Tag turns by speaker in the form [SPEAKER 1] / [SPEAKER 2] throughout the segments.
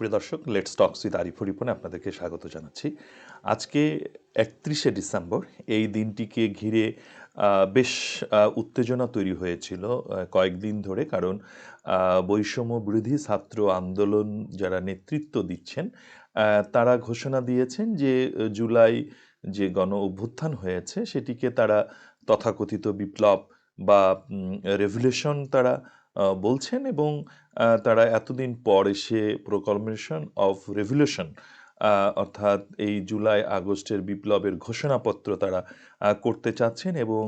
[SPEAKER 1] সুপ্রিয় দর্শক let's talks with Arif রিপনে আপনাদেরকে স্বাগত জানাচ্ছি। আজকে একত্রিশে ডিসেম্বর, এই দিনটিকে ঘিরে বেশ উত্তেজনা তৈরি হয়েছিল কয়েকদিন ধরে। কারণ বৈষম্য বিরোধী ছাত্র আন্দোলন যারা নেতৃত্ব দিচ্ছেন তারা ঘোষণা দিয়েছেন যে, জুলাই যে গণ অভ্যুত্থান হয়েছে, সেটিকে তারা তথাকথিত বিপ্লব বা রেভলিউশন তারা বলছেন এবং তারা এতদিন পর এসে প্রোকলমেশন অফ রেভলিউশন অর্থাৎ এই জুলাই আগস্টের বিপ্লবের ঘোষণাপত্র তারা করতে চাচ্ছেন এবং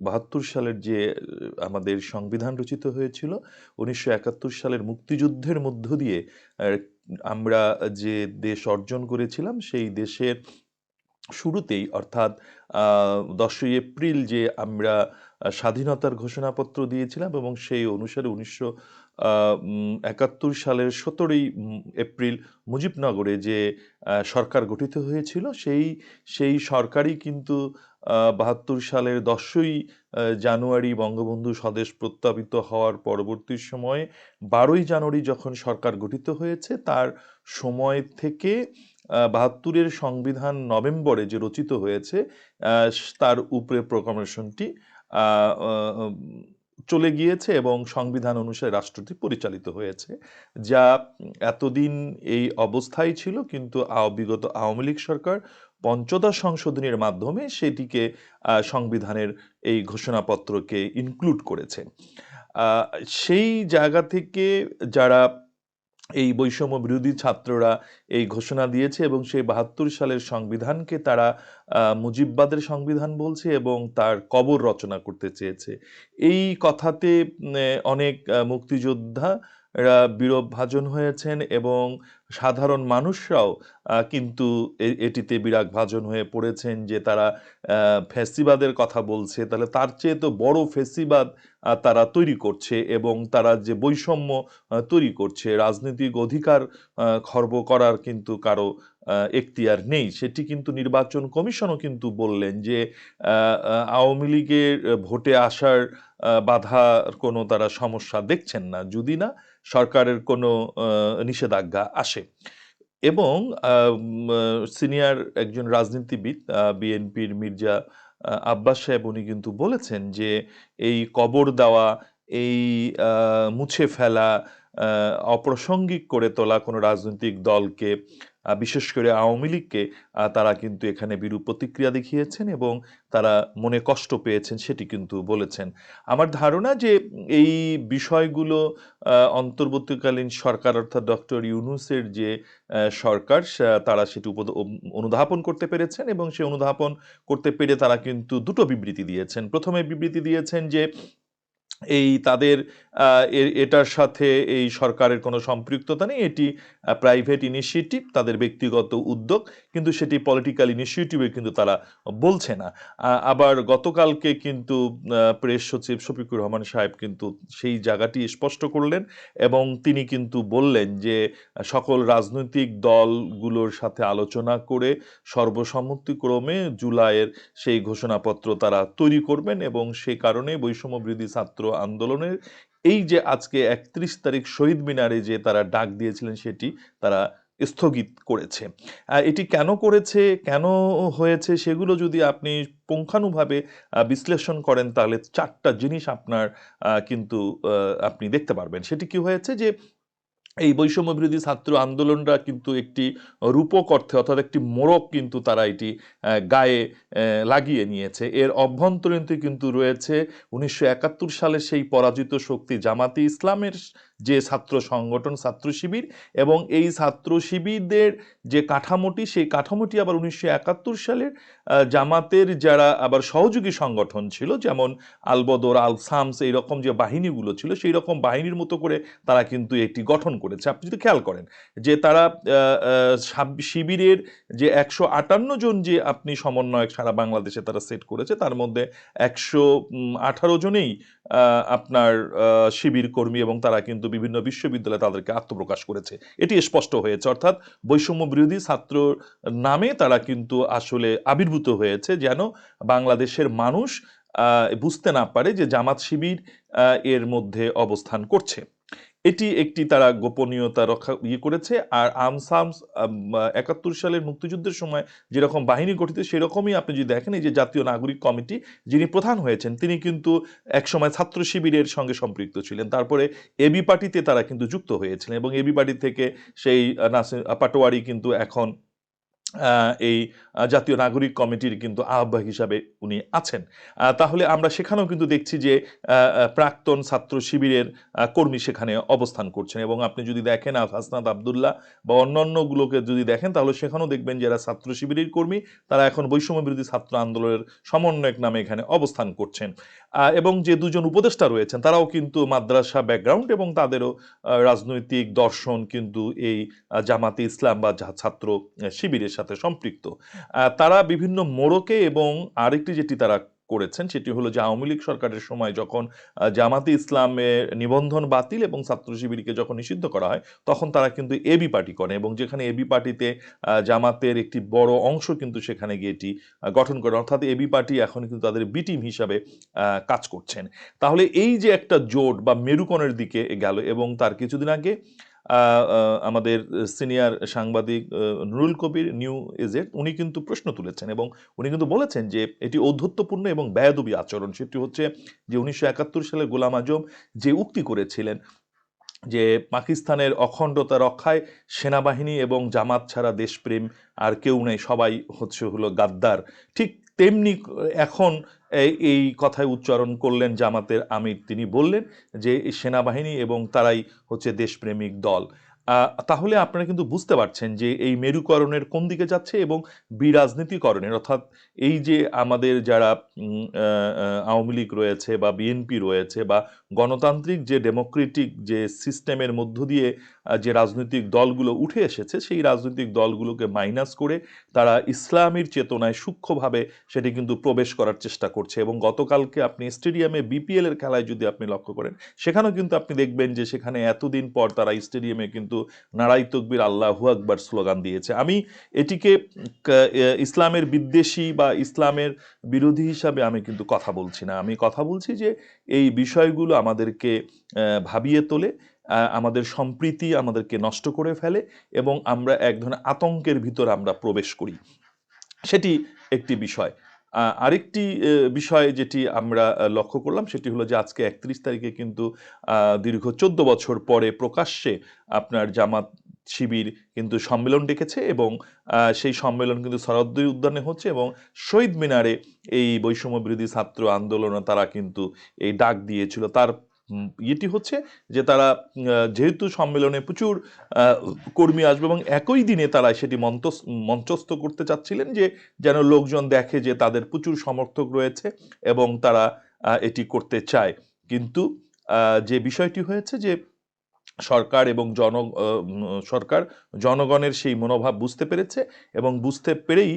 [SPEAKER 1] বাহাত্তর সালের যে, আমাদের সংবিধান রচিত হয়েছিল, উনিশশো একাত্তর সালের মুক্তিযুদ্ধের মধ্য দিয়ে আমরা যে দেশ অর্জন করেছিলাম, সেই দেশের শুরুতেই, অর্থাৎ দশই এপ্রিল যে আমরা স্বাধীনতার ঘোষণাপত্র দিয়েছিলাম এবং সেই অনুসারে উনিশশো একাত্তর সালের সতেরোই এপ্রিল মুজিবনগরে যে সরকার গঠিত হয়েছিল সেই সেই সরকারই কিন্তু বাহাত্তর সালের দশই জানুয়ারি বঙ্গবন্ধু স্বদেশ প্রত্যাপিত হওয়ার পরবর্তী সময়ে বারোই জানুয়ারি যখন সরকার গঠিত হয়েছে তার সময় থেকে বাহাত্তরের সংবিধান নভেম্বরে যে রচিত হয়েছে তার উপরে আহ, চলে গিয়েছে এবং সংবিধান অনুসারে রাষ্ট্রটি পরিচালিত হয়েছে, যা এতদিন এই অবস্থায় ছিল, কিন্তু বিগত আওয়ামী লীগ সরকার পঞ্চদশ সংশোধনীর মাধ্যমে সেটিকে সংবিধানের এই ঘোষণাপত্রকে ইনক্লুড করেছে। সেই জায়গা থেকে যারা এই বৈষম্য বিরোধী ছাত্ররা এই ঘোষণা দিয়েছে এবং সেই বাহাত্তর সালের সংবিধানকে তারা মুজিববাদের সংবিধান বলছে এবং তার কবর রচনা করতে চেয়েছে। এই কথাতে অনেক মুক্তিযোদ্ধা রা বিরোধ হয়েছেন এবং সাধারণ মানুষরাও কিন্তু এটিতে বিরাগ ভাজন হয়ে পড়েছেন যে তারা ফেসিবাদের কথা বলছে। তাহলে তার চেয়ে তো বড় ফেসিবাদ তারা তৈরি করছে এবং তারা যে বৈষম্য তৈরি করছে, রাজনৈতিক অধিকার খর্ব করার কিন্তু কারও এখতিয়ার নেই। সেটি কিন্তু নির্বাচন কমিশনও কিন্তু বললেন যে আওয়ামী লীগের ভোটে আসার বাধার কোনো তারা সমস্যা দেখছেন না। যদি না, সরকারের কোনো নিষেধাজ্ঞা আসে। এবং সিনিয়র একজন রাজনীতিবিদ বিএনপির মির্জা আব্বাস সাহেব উনি কিন্তু বলেছেন যে, এই কবর দেওয়া, এই মুছে ফেলা অপ্রাসঙ্গিক করে তোলা কোনো রাজনৈতিক দলকে বিশেষ করে আওয়ামী লীগকে তারা কিন্তু এখানে বিরূপ প্রতিক্রিয়া দেখিয়েছেন এবং তারা মনে কষ্ট পেয়েছেন সেটি কিন্তু বলেছেন। আমার ধারণা যে এই বিষয়গুলো অন্তর্বর্তীকালীন সরকার অর্থাৎ ডক্টর ইউনুসের যে সরকার তারা সেটি অনুধাবন করতে পেরেছেন এবং সে অনুধাবন করতে পেরে তারা কিন্তু দুটো বিবৃতি দিয়েছেন। প্রথমে বিবৃতি দিয়েছেন যে এই তাদের এটার সাথে এই সরকারের কোনো সম্পৃক্ততা নেই। এটি প্রাইভেট ইনিশিয়েটিভ তাদের ব্যক্তিগত উদ্যোগ, কিন্তু সেটি পলিটিক্যাল ইনিশিয়েটিভে কিন্তু তারা বলছে না। আবার গতকালকে কিন্তু প্রেস সচিব শফিকুর রহমান সাহেব কিন্তু সেই জায়গাটি স্পষ্ট করলেন এবং তিনি কিন্তু বললেন যে, সকল রাজনৈতিক দলগুলোর সাথে আলোচনা করে সর্বসম্মতিক্রমে জুলাইয়ের সেই ঘোষণাপত্র তারা তৈরি করবেন এবং সে কারণে বৈষম্য বিরোধী ছাত্র আন্দোলনের এই যে আজকে একত্রিশ তারিখ শহীদ মিনারে যে তারা ডাক দিয়েছিলেন সেটি তারা স্থগিত করেছে। এটি কেন করেছে, কেন হয়েছে সেগুলো যদি আপনি পুঙ্খানুভাবে বিশ্লেষণ করেন তাহলে চারটা জিনিস আপনার কিন্তু আপনি দেখতে পারবেন। সেটি কি হয়েছে যে এই বৈষম্য বিরোধী ছাত্র আন্দোলনরা কিন্তু একটি রূপক অর্থে অর্থাৎ একটি মোড়ক কিন্তু তারা এটি গায়ে লাগিয়ে নিয়েছে। এর অভ্যন্তরীণতে কিন্তু রয়েছে উনিশশো একাত্তর সালে সেই পরাজিত শক্তি জামাতি ইসলামের যে ছাত্র সংগঠন, ছাত্র শিবির এবং এই ছাত্র শিবিরদের যে কাঠামোটি, সেই কাঠামোটি আবার উনিশশো একাত্তর সালের জামাতের যারা আবার সহযোগী সংগঠন ছিল, যেমন আলবদর আল সামস এইরকম যে বাহিনীগুলো ছিল সেই রকম বাহিনীর মতো করে তারা কিন্তু এটি গঠন করেছে। আপনি যদি খেয়াল করেন যে তারা শিবিরের যে একশো আটান্ন জন যে আপনি সমন্বয়ক সারা বাংলাদেশে তারা সেট করেছে, তার মধ্যে একশো আঠারো জনেই আপনার শিবির কর্মী এবং তারা কিন্তু বিভিন্ন বিশ্ববিদ্যালয়ে তাদেরকে আত্মপ্রকাশ করেছে। এটি স্পষ্ট হয়েছে। অর্থাৎ বৈষম্য বিরোধী ছাত্র নামে তারা কিন্তু আসলে আবির্ভূত হয়েছে যেন বাংলাদেশের মানুষ বুঝতে না পারে যে জামাত শিবির এর মধ্যে অবস্থান করছে। এটি একটি তারা গোপনীয়তা রক্ষা ইয়ে করেছে। আর আমসামস একাত্তর সালের মুক্তিযুদ্ধের সময় যেরকম বাহিনী গঠিত, সেরকমই আপনি যদি দেখেন এই যে জাতীয় নাগরিক কমিটি যিনি প্রধান হয়েছেন, তিনি কিন্তু একসময় ছাত্র শিবিরের সঙ্গে সম্পৃক্ত ছিলেন। তারপরে এবি পার্টিতে তারা কিন্তু যুক্ত হয়েছিলেন এবং এবি পার্টি থেকে সেই নাসি নাসির পাটোয়ারি কিন্তু এখন এই জাতীয় নাগরিক কমিটির কিন্তু আহ্বায়ক হিসাবে উনি আছেন। তাহলে আমরা সেখানেও কিন্তু দেখছি যে প্রাক্তন ছাত্র শিবিরের কর্মী সেখানে অবস্থান করছেন এবং আপনি যদি দেখেন হাসনাত আবদুল্লাহ বা অন্যান্যগুলোকে যদি দেখেন, তাহলে সেখানেও দেখবেন যারা ছাত্র শিবিরের কর্মী, তারা এখন বৈষম্য বিরোধী ছাত্র আন্দোলনের সমন্বয়ক নামে এখানে অবস্থান করছেন। এবং যে দুজন উপদেষ্টা রয়েছেন, তারাও কিন্তু মাদ্রাসা ব্যাকগ্রাউন্ড এবং তাদেরও রাজনৈতিক দর্শন কিন্তু এই জামাতে ইসলাম বা ছাত্র শিবিরের সাথে সম্পৃক্ত। তারা বিভিন্ন মোড়কে এবং আরেকটি যেটি তারা করেছেন সেটি হলো যে আওয়ামী লীগ সরকারের সময় যখন জামাতে ইসলামের নিবন্ধন বাতিল এবং ছাত্র শিবিরকে যখন নিষিদ্ধ করা হয়, তখন তারা কিন্তু এবি পার্টি করে এবং যেখানে এবি পার্টিতে জামাতের একটি বড় অংশ কিন্তু সেখানে গিয়ে এটি গঠন করে অর্থাৎ এবি পার্টি এখন কিন্তু তাদের বি টিম হিসাবে কাজ করছেন। তাহলে এই যে একটা জোট বা মেরুকণের দিকে গেল এবং তার কিছুদিন আগে আমাদের সিনিয়র সাংবাদিক নুরুল কবির, নিউ এজেড উনি কিন্তু প্রশ্ন তুলেছেন এবং উনি কিন্তু বলেছেন যে এটি ঔদ্ধত্যপূর্ণ এবং ব্যয়দবী আচরণ। সেটি হচ্ছে যে উনিশশো একাত্তর সালে গোলাম আজম যে উক্তি করেছিলেন যে পাকিস্তানের অখণ্ডতা রক্ষায় সেনাবাহিনী এবং জামাত ছাড়া দেশপ্রেম আর কেউ নেই, সবাই হচ্ছে হলো গাদ্দার। ঠিক তেমনি এখন এই- কথায় উচ্চারণ করলেন জামাতের আমির। তিনি বললেন যে, সেনাবাহিনী এবং তারাই হচ্ছে দেশপ্রেমিক দল। তাহলে আপনারা কিন্তু বুঝতে পারছেন যে এই মেরুকরণের কোন দিকে যাচ্ছে এবং বিরাজনীতিকরণের, অর্থাৎ এই যে আমাদের যারা আওয়ামী লীগ রয়েছে বা বিএনপি রয়েছে বা গণতান্ত্রিক যে ডেমোক্রেটিক যে সিস্টেমের মধ্য দিয়ে যে রাজনৈতিক দলগুলো উঠে এসেছে, সেই রাজনৈতিক দলগুলোকে মাইনাস করে তারা ইসলামীর চেতনায় সূক্ষ্মভাবে সেটি কিন্তু প্রবেশ করার চেষ্টা করছে এবং গতকালকে আপনি স্টেডিয়ামে বিপিএল এর খেলায় যদি আপনি লক্ষ্য করেন, সেখানেও কিন্তু আপনি দেখবেন যে সেখানে এতদিন পর তারা স্টেডিয়ামে কিন্তু নারাই তকবির আল্লাহু আকবার স্লোগান দিয়েছে। আমি এটিকে ইসলামের বিদ্বেষী বা ইসলামের বিরোধী হিসাবে আমি কিন্তু কথা বলছি না। আমি কথা বলছি যে এই বিষয়গুলো আমাদেরকে ভাবিয়ে তোলে আমাদের সম্প্রীতি আমাদেরকে নষ্ট করে ফেলে এবং আমরা এক ধরনের আতঙ্কের ভিতর আমরা প্রবেশ করি। সেটি একটি বিষয়। আরেকটি বিষয় যেটি আমরা লক্ষ্য করলাম সেটি হলো যে আজকে একত্রিশ তারিখে কিন্তু দীর্ঘ চোদ্দ বছর পরে প্রকাশ্যে আপনার জামাত শিবির কিন্তু সম্মেলন ডেকেছে এবং সেই সম্মেলন কিন্তু সরদ্দি উদ্যানে হচ্ছে এবং শহীদ মিনারে এই বৈষম্য বিরোধী ছাত্র আন্দোলন তারা কিন্তু এই ডাক দিয়েছিল। তার ইয়েটি হচ্ছে যে তারা যেহেতু সম্মেলনে প্রচুর কর্মী আসবে এবং একই দিনে তারা সেটি মঞ্চ মঞ্চস্থ করতে চাচ্ছিলেন যে যেন লোকজন দেখে যে তাদের প্রচুর সমর্থক রয়েছে এবং তারা এটি করতে চায়। কিন্তু যে বিষয়টি হয়েছে যে সরকার এবং জন সরকার জনগণের সেই মনোভাব বুঝতে পেরেছে এবং বুঝতে পেরেই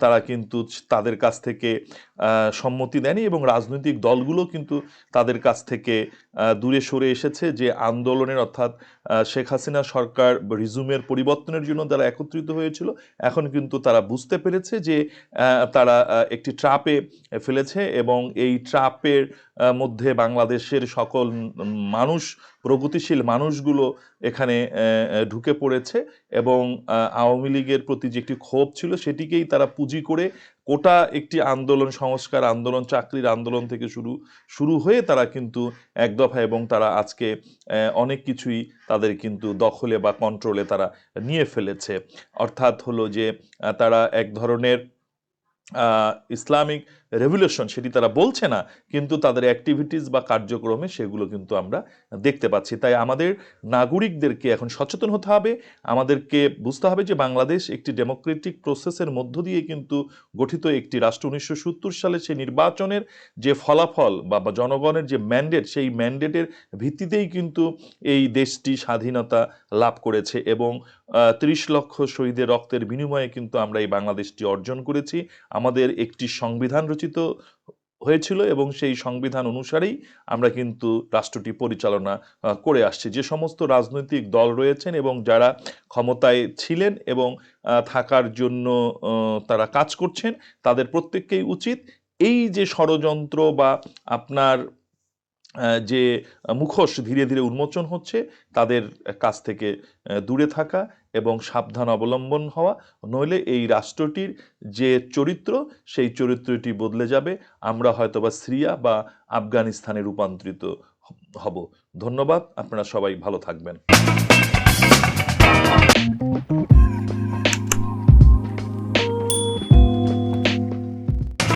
[SPEAKER 1] তারা কিন্তু তাদের কাছ থেকে সম্মতি দেয়নি এবং রাজনৈতিক দলগুলো কিন্তু তাদের কাছ থেকে দূরে সরে এসেছে যে আন্দোলনের অর্থাৎ শেখ হাসিনা সরকার রিজুমের পরিবর্তনের জন্য যারা একত্রিত হয়েছিল। এখন কিন্তু তারা বুঝতে পেরেছে যে তারা একটি ট্রাপে ফেলেছে এবং এই ট্রাপের মধ্যে বাংলাদেশের সকল মানুষ, প্রগতিশীল মানুষগুলো এখানে ঢুকে পড়েছে এবং আওয়ামী লীগের প্রতি যে একটি ক্ষোভ ছিল সেটিকেই তারা পুঁজি করে কোটা একটি আন্দোলন, সংস্কার আন্দোলন, চাকরির আন্দোলন থেকে শুরু শুরু হয়ে তারা কিন্তু এক দফা এবং তারা আজকে অনেক কিছুই তাদের কিন্তু দখলে বা কন্ট্রোলে তারা নিয়ে ফেলেছে। অর্থাৎ হলো যে তারা এক ধরনের ইসলামিক রেভলিউশন সেটি তারা বলছে না, কিন্তু তাদের অ্যাক্টিভিটিস বা কার্যক্রমে সেগুলো কিন্তু আমরা দেখতে পাচ্ছি। তাই আমাদের নাগরিকদেরকে এখন সচেতন হতে হবে, আমাদেরকে বুঝতে হবে যে বাংলাদেশ একটি ডেমোক্রেটিক প্রসেসের মধ্য দিয়ে কিন্তু গঠিত একটি রাষ্ট্র। উনিশশো সত্তর সালে সেই নির্বাচনের যে ফলাফল বা জনগণের যে ম্যান্ডেট সেই ম্যান্ডেটের ভিত্তিতেই কিন্তু এই দেশটি স্বাধীনতা লাভ করেছে এবং ত্রিশ লক্ষ শহীদের রক্তের বিনিময়ে কিন্তু আমরা এই বাংলাদেশটি অর্জন করেছি। আমাদের একটি সংবিধান রচিত হয়েছিল এবং সেই সংবিধান অনুসারেই আমরা কিন্তু রাষ্ট্রটি পরিচালনা করে আসছি। যে সমস্ত রাজনৈতিক দল রয়েছেন এবং যারা ক্ষমতায় ছিলেন এবং থাকার জন্য তারা কাজ করছেন, তাদের প্রত্যেককেই উচিত এই যে ষড়যন্ত্র বা আপনার যে মুখোশ ধীরে ধীরে উন্মোচন হচ্ছে, তাদের কাছ থেকে দূরে থাকা এবং সাবধান অবলম্বন হওয়া, নইলে এই রাষ্ট্রটির যে চরিত্র, সেই চরিত্রটি বদলে যাবে। আমরা হয়তোবা সিরিয়া বা আফগানিস্তানে রূপান্তরিত হব। ধন্যবাদ, আপনারা সবাই ভালো থাকবেন।